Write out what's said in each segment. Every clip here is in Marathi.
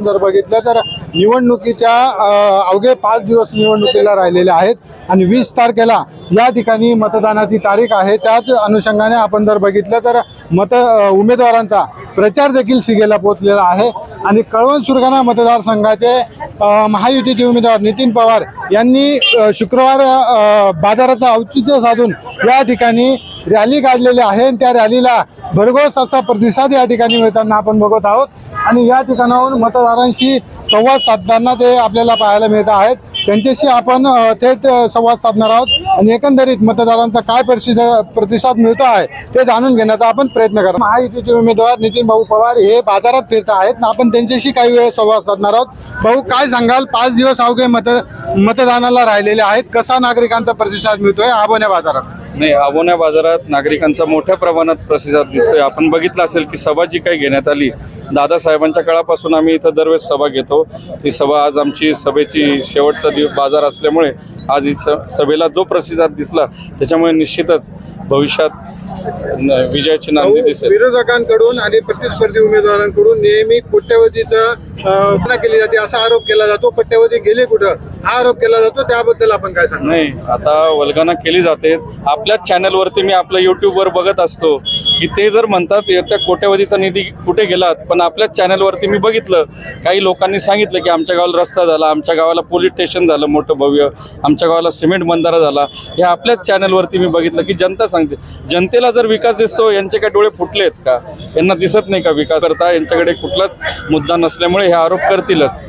जर बघितलं तर निवडणुकीच्या अवघे पाच दिवस निवडणुकीला राहिलेले आहेत आणि वीस तारखेला या ठिकाणी मतदानाची तारीख आहे. त्याच अनुषंगाने आपण जर बघितलं तर मत उमेदवारांचा प्रचार देखील शिगेला पोहोचलेला आहे. आणि कळवण सुरगाणा मतदारसंघाचे महायुतीचे उमेदवार नितीन पवार यांनी शुक्रवार बाजाराचं औचित्य साधून या ठिकाणी रॅली काढलेली आहे. आणि त्या रॅलीला भरघोस असा प्रतिसाद या ठिकाणी मिळताना आपण बघत आहोत. आणि या ठिकाणाहून मतदारांशी संवाद साधताना ते आपल्याला पाहायला मिळत आहेत. त्यांच्याशी आपण थेट संवाद साधणार आहोत आणि एकंदरीत मतदारांचा काय प्रतिसाद प्रतिसाद मिळतो आहे ते जाणून घेण्याचा आपण प्रयत्न करा महायुतीचे उमेदवार नितीन भाऊ पवार हे बाजारात फिरत आहेत. आपण त्यांच्याशी काही वेळ संवाद साधणार आहोत. भाऊ काय सांगाल? पाच दिवस अवघे मत मतदानाला राहिलेले आहेत. कसा नागरिकांचा प्रतिसाद मिळतोय? आबोण्या बाजारात. नाही आवोण्या बाजारात नागरिकांचा मोठ्या प्रमाणात प्रतिसाद दिसतोय. आपण बघितलं असेल की सभा जी काही घेण्यात आली दादासाहेबांच्या काळापासून आम्ही इथं दरवेळेस सभा घेतो. ती सभा आज आमची सभेची शेवटचा दिवस बाजार असल्यामुळे आज ही स सभेला जो प्रतिसाद दिसला त्याच्यामुळे निश्चितच भविष्यात विजयाची नांदी दिसेल. विरोधकांकडून आणि प्रतिस्पर्धी उमेदवारांकडून नेहमी कोट्यवधीचा केली जाते असा आरोप केला जातो. कोट्यवधी गेले कुठं? हा आरोप केला जातो. त्याबद्दल आपण काय सांगा नाही आता वल्गना केली जातेच. आपल्याच चॅनलवरती मी आपल्या युट्यूबवर बघत असतो. ते जर म्हणतात त्या कोट्यवधीचा निधी कुठे गेलात? पण आपल्याच चॅनलवरती मी बघितलं काही लोकांनी सांगितलं की आमच्या गावाला रस्ता झाला आमच्या गावाला पोलीस स्टेशन झालं मोठं भव्य आमच्या गावाला सिमेंट बंधारा झाला. हे आपल्याच चॅनलवरती मी बघितलं की जनता सांगते जनतेला जर विकास दिसतो यांचे काय डोळे फुटलेत का? यांना दिसत नाही का विकास करता? यांच्याकडे कुठलाच मुद्दा नसल्यामुळे हे आरोप करतीलच.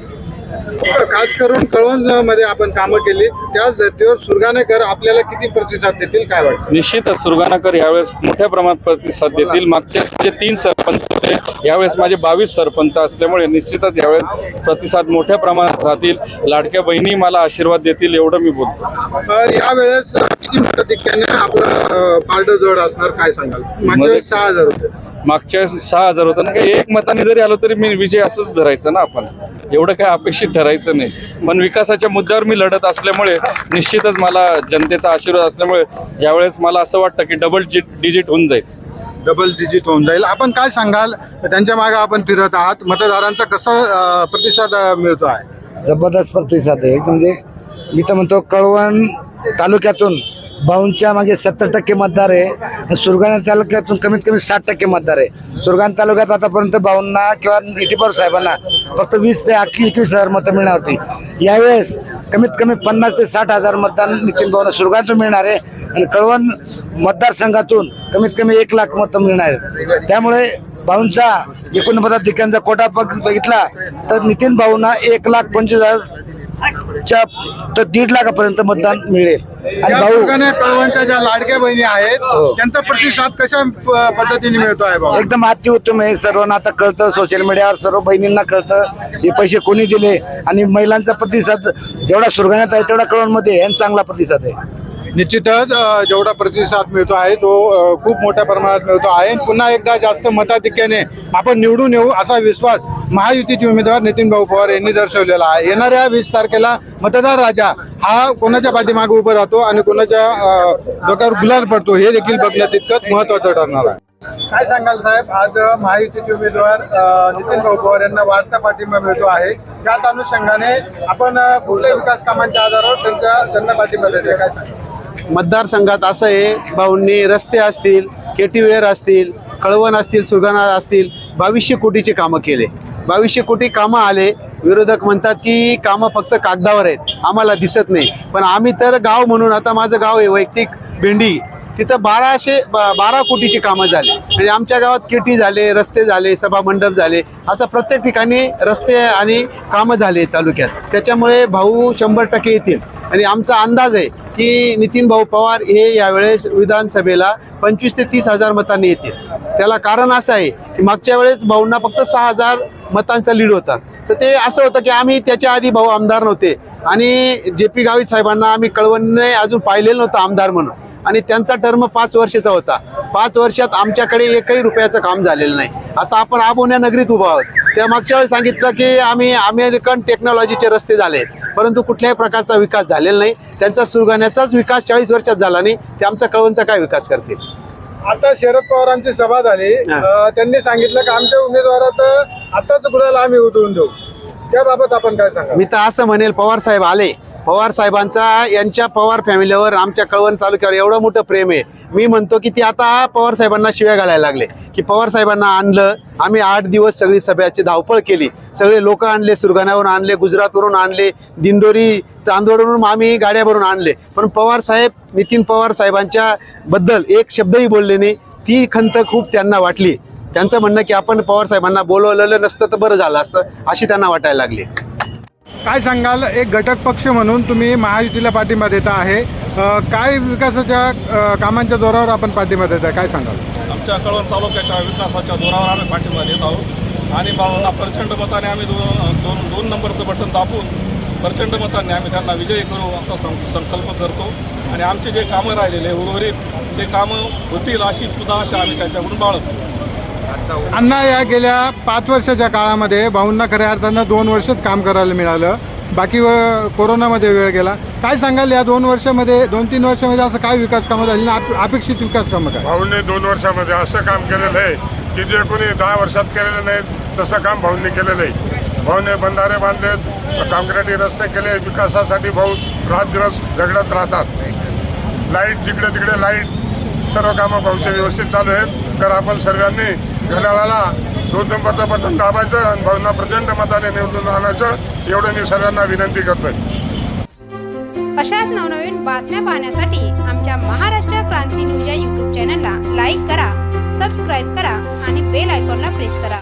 खास करून कळवणमध्ये आपण कामं केली. त्याच धर्तीवर सुरगाणेकर आपल्याला किती प्रतिसाद देतील काय वाटतं? निश्चितच सुरगाणाकर यावेळेस मोठ्या प्रमाणात प्रतिसाद देतील. वेळेस माझे तीन सरपंच होते. यावेळेस माझे बावीस सरपंच असल्यामुळे निश्चितच यावेळेस प्रतिसाद मोठ्या प्रमाणात राहतील. लाडक्या बहिणी मला आशीर्वाद देतील एवढं मी बोलतो. तर यावेळेस किती मताधिक्याने आपलं पारड जड असणार काय सांगाल? मागच्या वेळेस सहा हजार रुपये मागच्या सहा हजार होतं. ना एक मताने जरी आलो तरी मी विजय असंच धरायचं ना आपण. एवढं काय अपेक्षित धरायचं नाही. पण विकासाच्या मुद्द्यावर मी लढत असल्यामुळे निश्चितच मला जनतेचा आशीर्वाद असल्यामुळे यावेळेस मला असं वाटतं की डबल डिजिट होऊन जाईल. डबल डिजिट होऊन जाईल. आपण काय सांगाल? त्यांच्या मागे आपण फिरत आहात. मतदारांचा कसा प्रतिसाद मिळतो आहे? जबरदस्त प्रतिसाद आहे. म्हणजे मी तर म्हणतो कळवण तालुक्यातून भाऊंच्या मागे सत्तर टक्के मतदार आहे. सुरगाणा तालुक्यातून कमीत कमी साठ टक्के मतदार आहे. सुरगाणा तालुक्यात आतापर्यंत भाऊंना किंवा इटीपर साहेबांना फक्त वीस ते अख्खी एकवीस हजार मतं मिळणार होती. यावेळेस कमीत कमी पन्नास ते साठ हजार मतदान नितीन भाऊंना सुरगाणातून मिळणार आहे. आणि कळवण मतदारसंघातून कमीत कमी एक लाख मतं मिळणार आहे. त्यामुळे भाऊंचा एकूण मताधिकांचा कोटा बघितला तर नितीन भाऊंना एक लाख पंचवीस हजार च्या तर दीड लाखापर्यंत मतदान मिळेल. आणि भाऊ कळवणच्या ज्या लाडक्या बहिणी आहेत त्यांचा प्रतिसाद कशा पद्धतीने मिळतो आहे भाऊ? एकदम अतिउत्तम आहे. सर्वांना आता कळतं सोशल मीडियावर सर्व बहिणींना कळतं हे पैसे कोणी दिले. आणि महिलांचा प्रतिसाद जेवढा सुरगाण्यात आहे तेवढा कळवणमध्ये आणि चांगला प्रतिसाद आहे. निश्चितच जेवढा प्रतिसाद मिळतो आहे तो खूप मोठ्या प्रमाणात मिळतो आहे. पुन्हा एकदा जास्त मताधिक्याने आपण निवडून येऊ असा विश्वास महायुतीचे उमेदवार नितीन भाऊ पवार यांनी दर्शवलेला आहे. येणाऱ्या वीस तारखेला मतदार राजा हा कोणाच्या पाठीमागे उभं राहतो आणि कोणाच्या डोक्यावर गुलाल पडतो हे देखील बघण्यात तितकंच महत्वाचं ठरणार आहे. काय सांगाल साहेब? आज महायुतीचे उमेदवार नितीन भाऊ पवार यांना वाढता पाठिंबा मिळतो आहे. त्याच अनुषंगाने आपण कुठल्या विकास कामांच्या आधारावर त्यांच्या त्यांना पाठिंबा देते काय सांगाल? मतदारसंघात असं आहे भाऊंनी रस्ते असतील केटीवेअर असतील कळवण असतील सुरगाणा असतील बावीसशे कोटीचे कामं केले. बावीसशे कोटी कामं आले विरोधक म्हणतात की कामं फक्त कागदावर आहेत आम्हाला दिसत नाही. पण आम्ही तर गाव म्हणून आता माझं गाव आहे वैयक्तिक भेंडी तिथं बाराशे बा- बारा कोटीची कामं झाली. म्हणजे आमच्या गावात केटी झाले रस्ते झाले सभा मंडप झाले असं प्रत्येक ठिकाणी रस्ते आणि कामं झाले तालुक्यात. त्याच्यामुळे भाऊ शंभर टक्के येतील. आणि आमचा अंदाज आहे की नितीन भाऊ पवार हे यावेळेस विधानसभेला पंचवीस ते तीस हजार मतांनी येतील. त्याला कारण असं आहे की मागच्या वेळेस भाऊंना फक्त सहा हजार मतांचा लीड होता. तर ते असं होतं की आम्ही त्याच्या आधी भाऊ आमदार नव्हते आणि जे पी गावित साहेबांना आम्ही कळवणने अजून पाहिलेलं नव्हतं आमदार म्हणून. आणि त्यांचा टर्म पाच वर्षाचा होता. पाच वर्षात आमच्याकडे एकही रुपयाचं काम झालेलं नाही. आता आपण आबोण्या नगरीत उभा आहोत. त्या मागच्या वेळेस सांगितलं की आम्ही अमेरिकन टेक्नॉलॉजीचे रस्ते झाले आहेत परंतु कुठल्याही प्रकारचा विकास झालेला नाही. त्यांचा सुरगाण्याचाच विकास चाळीस वर्षात झाला नाही. ते आमचा कळवणचा काय विकास करतील? आता शरद पवारांची सभा झाली. त्यांनी सांगितलं की आमच्या उमेदवाराचं आताच गुलाल आम्ही उठवून देऊ. त्याबाबत आपण काय सांगा मी तर असं म्हणेल पवार साहेब आले. पवार साहेबांचा यांच्या पवार फॅमिलीवर आमच्या कळवण तालुक्यावर एवढं मोठं प्रेम आहे. मी म्हणतो की ती आता पवार साहेबांना शिव्या घालायला लागले. की पवार साहेबांना आणलं आम्ही आठ दिवस सगळी सभेची धावपळ केली. सगळे लोक आणले सुरगाण्यावरून आणले गुजरातवरून आणले दिंडोरी चांदोडवरून आम्ही गाड्या भरून आणले. पण पवार साहेब नितीन पवार साहेबांच्या बद्दल एक शब्दही बोलले नाही. ती खंत खूप त्यांना वाटली. त्यांचं म्हणणं की आपण पवार साहेबांना बोलवलेलं नसतं तर बरं झालं असतं अशी त्यांना वाटायला लागली. काय सांगाल? एक घटक पक्ष म्हणून तुम्ही महायुतीला पाठिंबा देता आहे. काय विकासाच्या कामांच्या जोरावर आपण पाठिंबा देता काय सांगाल? आमच्या कळवण तालुक्याच्या विकासाच्या जोरावर आम्ही पाठिंबा देत आहोत. आणि भावना प्रचंड मताने आम्ही दोन दोन दोन नंबरचं बटन दाबून प्रचंड मताने आम्ही त्यांना विजयी करू असा संकल्प करतो. आणि आमचे जे कामं राहिलेले उर्वरित ते कामं होतील अशी सुद्धा आशा आम्ही त्यांच्याकडून बाळगतो. अण्णा या गेल्या पाच वर्षाच्या काळामध्ये भाऊंना खऱ्या अर्थानं दोन वर्षच काम करायला मिळालं. बाकी व- कोरोनामध्ये वेळ गेला. काय सांगाल या दोन वर्षामध्ये दोन तीन वर्षामध्ये असं काय विकास कामं झाली आणि अप- अपेक्षित विकास कामं काय? भाऊंनी दोन वर्षामध्ये असं काम केलेलं आहे की जे कोणी दहा वर्षात केलेलं नाही तसं काम भाऊंनी केलेलं आहे. भाऊने बंधारे बांधलेत काँक्रिटी रस्ते केले विकासासाठी भाऊ रात दिवस झगडत राहतात. लाइट जिकडे तिकडे लाइट सर्व कामं भाऊचे व्यवस्थित चालू आहेत. तर आपण सर्वांनी घड्याळाला गौतम नंबरचं बटन दाबायचं आणि भावना प्रचंड मताने निवडून आणायचं एवढं मी सर्वांना विनंती करतोय. अशाच नवनवीन बातम्या पाहण्यासाठी आमच्या महाराष्ट्र क्रांती न्यूज या यूट्यूब चॅनलला लाईक करा सबस्क्राईब करा आणि बेल आयकॉनला प्रेस करा.